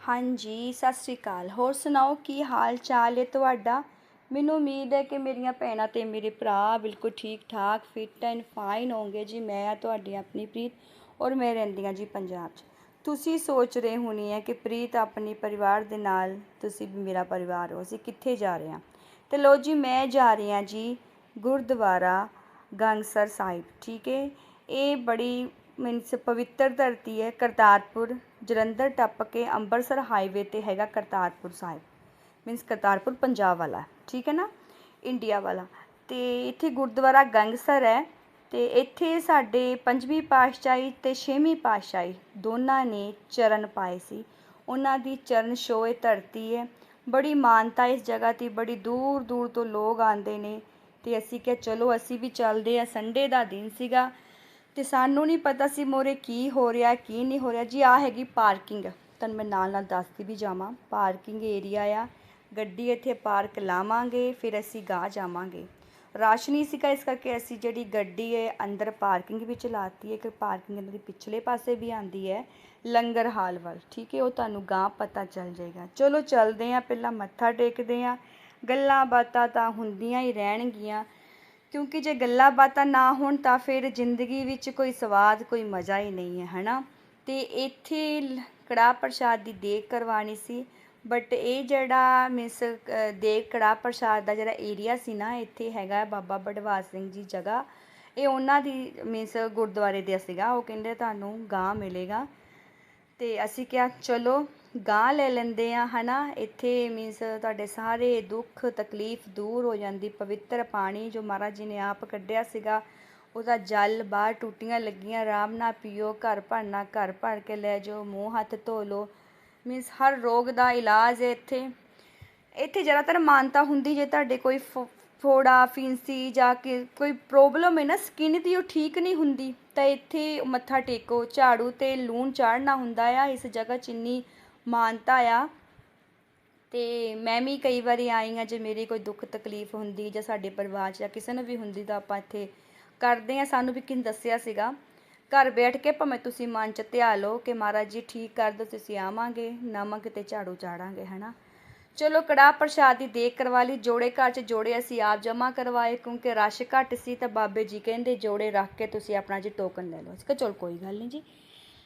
ਹਾਂਜੀ, ਸਤਿ ਸ਼੍ਰੀ ਅਕਾਲ। ਹੋਰ ਸੁਣਾਓ, ਕੀ ਹਾਲ ਚਾਲ ਹੈ ਤੁਹਾਡਾ? ਮੈਨੂੰ ਉਮੀਦ ਹੈ ਕਿ ਮੇਰੀਆਂ ਭੈਣਾਂ ਤੇ ਮੇਰੇ ਭਰਾ ਬਿਲਕੁਲ ਠੀਕ ਠਾਕ ਫਿੱਟ ਐਂਡ ਫਾਈਨ ਹੋਣਗੇ। ਜੀ, ਮੈਂ ਆ ਤੁਹਾਡੀ ਆਪਣੀ ਪ੍ਰੀਤ ਔਰ ਮੈਂ ਰਹਿੰਦੀ ਹਾਂ ਜੀ ਪੰਜਾਬ 'ਚ। ਤੁਸੀਂ ਸੋਚ ਰਹੇ ਹੋਣੀ ਹੈ ਕਿ ਪ੍ਰੀਤ ਆਪਣੀ ਪਰਿਵਾਰ ਦੇ ਨਾਲ, ਤੁਸੀਂ ਵੀ ਮੇਰਾ ਪਰਿਵਾਰ ਹੋ, ਅਸੀਂ ਕਿੱਥੇ ਜਾ ਰਹੇ ਹਾਂ? ਤੇ ਲੋ ਜੀ, ਮੈਂ ਜਾ ਰਹੀ ਹਾਂ ਜੀ ਗੁਰਦੁਆਰਾ ਗੰਗਸਰ ਸਾਹਿਬ, ਠੀਕ ਹੈ? ਇਹ ਬੜੀ ਮੀਨਸ ਪਵਿੱਤਰ ਧਰਤੀ ਹੈ ਕਰਤਾਰਪੁਰ, ਜਲੰਧਰ ਟੱਪ ਕੇ ਅੰਮ੍ਰਿਤਸਰ ਹਾਈਵੇ ਤੇ ਹੈਗਾ ਕਰਤਾਰਪੁਰ ਸਾਹਿਬ। ਮੀਨਸ ਕਰਤਾਰਪੁਰ ਪੰਜਾਬ ਵਾਲਾ ਠੀਕ ਹੈ ਨਾ? ਇੰਡੀਆ ਵਾਲਾ। ਤੇ ਇੱਥੇ ਗੁਰਦੁਆਰਾ ਗੰਗਸਰ ਹੈ ਤੇ ਇੱਥੇ ਸਾਡੇ ਪੰਜਵੀਂ ਪਾਤਸ਼ਾਹੀ ਤੇ ਛੇਵੀਂ ਪਾਤਸ਼ਾਹੀ ਦੋਨਾਂ ਨੇ ਚਰਨ ਪਾਏ ਸੀ। ਉਹਨਾਂ ਦੀ ਚਰਨ ਛੋਏ ਧਰਤੀ ਹੈ। ਬੜੀ ਮਾਨਤਾ ਇਸ ਜਗ੍ਹਾ ਤੇ, ਬੜੀ ਦੂਰ ਦੂਰ ਤੋਂ ਲੋਕ ਆਉਂਦੇ ਨੇ ਤੇ ਅਸੀਂ ਕਿਹਾ, ਚਲੋ, ਅਸੀਂ ਵੀ ਚੱਲਦੇ ਆ ਸੰਡੇ ਦਾ ਦਿਨ ਸੀਗਾ। ਅਤੇ ਸਾਨੂੰ ਨਹੀਂ ਪਤਾ ਸੀ ਮੋਰੇ ਕੀ ਹੋ ਰਿਹਾ, ਕੀ ਨਹੀਂ ਹੋ ਰਿਹਾ। ਜੀ, ਆਹ ਹੈਗੀ ਪਾਰਕਿੰਗ। ਤੁਹਾਨੂੰ ਮੈਂ ਨਾਲ ਨਾਲ ਦੱਸਦੀ ਵੀ ਜਾਵਾਂ। ਪਾਰਕਿੰਗ ਏਰੀਆ ਆ। ਗੱਡੀ ਇੱਥੇ ਪਾਰਕ ਲਾਵਾਂਗੇ, ਫਿਰ ਅਸੀਂ ਗਾਹ ਜਾਵਾਂਗੇ। ਰਸ਼ ਨਹੀਂ ਸੀਗਾ ਇਸ ਕਰਕੇ ਅਸੀਂ ਜਿਹੜੀ ਗੱਡੀ ਹੈ ਅੰਦਰ ਪਾਰਕਿੰਗ ਵਿੱਚ ਲਾਤੀ ਹੈ ਕਿ ਪਾਰਕਿੰਗ ਇਹਨਾਂ ਦੀ ਪਿਛਲੇ ਪਾਸੇ ਵੀ ਆਂਦੀ ਹੈ, ਲੰਗਰ ਹਾਲ ਵੱਲ। ਠੀਕ ਹੈ, ਉਹ ਤੁਹਾਨੂੰ ਗਾਂ ਪਤਾ ਚੱਲ ਜਾਏਗਾ। ਚਲੋ, ਚੱਲਦੇ ਆਂ ਪਹਿਲਾਂ ਮੱਥਾ ਟੇਕਦੇ ਆਂ ਗੱਲਾਂ ਬਾਤਾਂ ਤਾਂ ਹੁੰਦੀਆਂ ਹੀ ਰਹਿਣਗੀਆਂ। ਕਿਉਂਕਿ ਜੇ ਗੱਲਾਂ ਬਾਤਾਂ ਨਾ ਹੋਣ ਤਾਂ ਫਿਰ ਜ਼ਿੰਦਗੀ ਵਿੱਚ ਕੋਈ ਸਵਾਦ, ਕੋਈ ਮਜ਼ਾ ਹੀ ਨਹੀਂ ਹੈ, ਹਨਾ? ਤੇ ਇੱਥੇ ਲ- ਕੜਾਹ ਪ੍ਰਸ਼ਾਦ ਦੀ ਦੇਗ ਕਰਵਾਣੀ ਸੀ ਬਟ ਇਹ ਜਿਹੜਾ ਮਿਸ ਦੇਗ ਕੜਾਹ ਪ੍ਰਸ਼ਾਦ ਦਾ ਜਿਹੜਾ ਏਰੀਆ ਸੀ ਨਾ, ਇੱਥੇ ਹੈਗਾ ਬਾਬਾ ਬੜਵਾਸ ਸਿੰਘ ਜੀ ਜਗ੍ਹਾ। ਇਹ ਉਹਨਾਂ ਦੀ ਮੀਨਸ ਗੁਰਦੁਆਰੇ ਦੇ ਸੀਗਾ। ਉਹ ਕਹਿੰਦੇ ਤੁਹਾਨੂੰ ਗਾਂ ਮਿਲੇਗਾ। ਤੇ ਅਸੀਂ ਕਿਹਾ, ਚਲੋ ਗਾਂ ਲੈ ਲੈਂਦੇ ਆ, ਹਨਾ? ਇੱਥੇ ਮੀਨਸ ਤੁਹਾਡੇ ਸਾਰੇ ਦੁੱਖ, ਤਕਲੀਫ ਦੂਰ ਹੋ ਜਾਂਦੀ, ਪਵਿੱਤਰ ਪਾਣੀ ਜੋ ਮਹਾਰਾਜ ਜੀ ਨੇ ਆਪ ਕੱਢਿਆ ਸੀਗਾ, ਉਹਦਾ ਜਲ ਬਾਹਰ ਟੂਟੀਆਂ ਲੱਗੀਆਂ, ਆਰਾਮ ਨਾਲ ਪੀਓ, ਘਰ ਭਰਨਾ ਘਰ ਭਰ ਕੇ ਲੈ ਜਾਓ, ਮੂੰਹ ਹੱਥ ਧੋ ਲਓ। ਮੀਨਸ ਹਰ ਰੋਗ ਦਾ ਇਲਾਜ ਹੈ ਇੱਥੇ। ਇੱਥੇ ਜ਼ਿਆਦਾਤਰ ਮਾਨਤਾ ਹੁੰਦੀ ਜੇ ਤੁਹਾਡੇ ਕੋਈ ਫੋ- ਫੋੜਾ, ਫਿੰਸੀ ਜਾਂ ਕਿ, ਕੋਈ ਪ੍ਰੋਬਲਮ ਹੈ ਨਾ ਸਕਿਨ ਦੀ ਉਹ ਠੀਕ ਨਹੀਂ ਹੁੰਦੀ, ਤਾਂ ਇੱਥੇ ਮੱਥਾ ਟੇਕੋ, ਝਾੜੂ ਤੇ ਲੂਣ ਚਾੜਨਾ ਹੁੰਦਾ ਆ, ਇਸ ਜਗ੍ਹਾ 'ਚ ਇੰਨੀ ਮਾਨਤਾ ਆ। ਤੇ ਮੈਂ ਵੀ ਕਈ ਵਾਰੀ ਆਈ ਆ ਜੇ ਮੇਰੀ ਕੋਈ ਦੁੱਖ ਤਕਲੀਫ ਹੁੰਦੀ ਜਾਂ ਸਾਡੇ ਪਰਿਵਾਰ 'ਚ ਜਾਂ ਕਿਸੇ ਨੂੰ ਵੀ ਹੁੰਦੀ ਤਾਂ ਆਪਾਂ ਇੱਥੇ ਕਰਦੇ ਆ ਸਾਨੂੰ ਵੀ ਕਿਨ ਦੱਸਿਆ ਸੀਗਾ, ਘਰ ਬੈਠ ਕੇ ਭਾਵੇਂ ਤੁਸੀਂ ਮਨ 'ਚ ਧਿਆ ਲਓ ਕਿ ਮਹਾਰਾਜ ਜੀ ਠੀਕ ਕਰ ਦੋ ਤੁਸੀਂ ਆਵਾਂਗੇ ਨਮਕ ਤੇ ਝਾੜੂ ਚਾੜਾਂਗੇ ਹੈਨਾ ਚਲੋ ਕੜਾਹ ਪ੍ਰਸ਼ਾਦ ਦੀ ਦੇਖ ਕਰਵਾ ਲਈ, ਜੋੜੇ ਘਰ 'ਚ ਜੋੜੇ ਅਸੀਂ ਆਪ ਜਮਾ ਕਰਵਾਏ, ਕਿਉਂਕਿ ਰਸ਼ ਘੱਟ ਸੀ ਤਾਂ ਬਾਬੇ ਜੀ ਕਹਿੰਦੇ ਜੋੜੇ ਰੱਖ ਕੇ ਤੁਸੀਂ ਆਪਣਾ ਜੀ ਟੋਕਨ ਲੈ ਲਓ। ਅਸੀਂ ਕਿਹਾ, ਚਲ ਕੋਈ ਗੱਲ ਨਹੀਂ ਜੀ।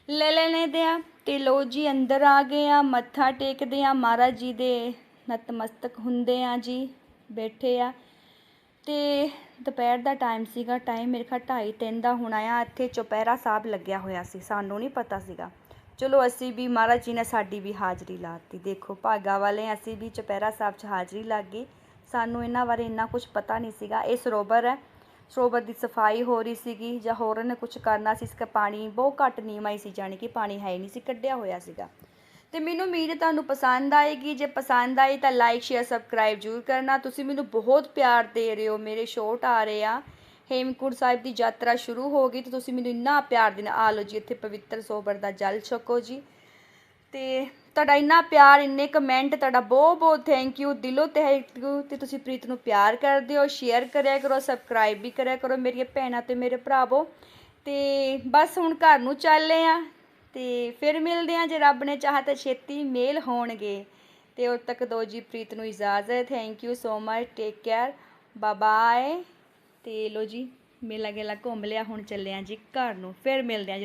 ਲੈ ਲੈਣੇ ਦੇ ਆ ਤੇ ਲੋ ਜੀ ਅੰਦਰ ਆ ਗਏ ਆ, ਮੱਥਾ ਟੇਕਦੇ ਆ। ਮਹਾਰਾਜ ਜੀ ਦੇ ਨਤਮਸਤਕ ਹੁੰਦੇ ਆ ਜੀ, ਬੈਠੇ ਆ। ਤੇ ਦੁਪਹਿਰ ਦਾ ਟਾਈਮ ਸੀਗਾ ਟਾਈਮ ਮੇਰੇ ਖਾ ਢਾਈ ਤਿੰਨ ਦਾ ਹੋਣਾ ਆ। ਇੱਥੇ ਚੁਪਹਿਰਾ ਸਾਹਿਬ ਲੱਗਿਆ ਹੋਇਆ ਸੀ, ਸਾਨੂੰ ਨਹੀਂ ਪਤਾ ਸੀਗਾ। ਚਲੋ ਅਸੀਂ ਵੀ, ਮਹਾਰਾਜ ਜੀ ਨੇ ਸਾਡੀ ਵੀ ਹਾਜ਼ਰੀ ਲਾਤੀ ਦੇਖੋ, ਭਾਗਾ ਵਾਲੇ ਅਸੀਂ ਵੀ ਚੁਪਹਿਰਾ ਸਾਹਿਬ 'ਚ ਹਾਜ਼ਰੀ ਲੱਗ ਗਈ ਸਾਨੂੰ ਇਹਨਾਂ ਬਾਰੇ ਇੰਨਾ ਕੁਝ ਪਤਾ ਨਹੀਂ ਸੀਗਾ। ਇਹ ਸਰੋਵਰ ਹੈ ਸਰੋਵਰ ਦੀ ਸਫ਼ਾਈ ਹੋ ਰਹੀ ਸੀਗੀ ਜਾਂ ਹੋਰ ਨੇ ਕੁਝ ਕਰਨਾ ਸੀ ਇਸਕਾ ਪਾਣੀ ਬਹੁਤ ਘੱਟ ਨੀਵਾਂ ਹੀ ਸੀ, ਜਾਣੀ ਕਿ ਪਾਣੀ ਹੈ ਹੀ ਨਹੀਂ ਸੀ, ਕੱਢਿਆ ਹੋਇਆ ਸੀਗਾ। ਤੇ ਮੈਨੂੰ ਉਮੀਦ ਹੈ ਤੁਹਾਨੂੰ ਪਸੰਦ ਆਏਗੀ, ਜੇ ਪਸੰਦ ਆਈ ਤਾਂ ਲਾਈਕ ਸ਼ੇਅਰ ਸਬਸਕ੍ਰਾਈਬ ਜ਼ਰੂਰ ਕਰਨਾ। ਤੁਸੀਂ ਮੈਨੂੰ ਬਹੁਤ ਪਿਆਰ ਦੇ ਰਹੇ ਹੋ, ਮੇਰੇ ਸ਼ੋਟ ਆ ਰਹੇ ਆ। ਹੇਮਕੁੰਟ ਸਾਹਿਬ ਦੀ ਯਾਤਰਾ ਸ਼ੁਰੂ ਹੋ ਗਈ ਤੇ ਤੁਸੀਂ ਮੈਨੂੰ ਇੰਨਾ ਪਿਆਰ ਦੇਣਾ ਆ ਲਓ ਜੀ, ਇੱਥੇ ਪਵਿੱਤਰ ਸੋਬਰ ਦਾ ਜਲ ਛਕੋ ਜੀ। ਤੇ ਤੁਹਾਡਾ ਇੰਨਾ ਪਿਆਰ, ਇੰਨੇ ਕਮੈਂਟ ਤੁਹਾਡਾ ਬਹੁਤ ਬਹੁਤ ਥੈਂਕ ਯੂ ਦਿਲੋਂ ਥੈਂਕ ਯੂ ਤੇ ਤੁਸੀਂ ਪ੍ਰੀਤ ਨੂੰ ਪਿਆਰ ਕਰਦੇ ਹੋ ਸ਼ੇਅਰ ਕਰਿਆ ਕਰੋ ਸਬਸਕ੍ਰਾਈਬ ਵੀ ਕਰਿਆ ਕਰੋ ਮੇਰੀਆਂ ਭੈਣਾਂ ਤੇ ਮੇਰੇ ਭਰਾਵੋ ਤੇ ਬਸ ਹੁਣ ਘਰ ਨੂੰ ਚੱਲੇ ਆ ਤੇ ਫਿਰ ਮਿਲਦੇ ਆ ਜੇ ਰੱਬ ਨੇ ਚਾਹਾ ਤਾਂ ਛੇਤੀ ਮੇਲ ਹੋਣਗੇ ਤੇ ਉਦ ਤੱਕ ਦੋ ਜੀ ਪ੍ਰੀਤ ਨੂੰ ਇਜਾਜ਼ਤ thank you so much take care bye ਤੇ ਲੋ ਜੀ ਮੇਲਾ ਗੇਲਾ ਘੁੰਮ ਲਿਆ, ਹੁਣ ਚੱਲੇ ਆ ਜੀ ਘਰ ਨੂੰ, ਫਿਰ ਮਿਲਦੇ ਆ ਜੀ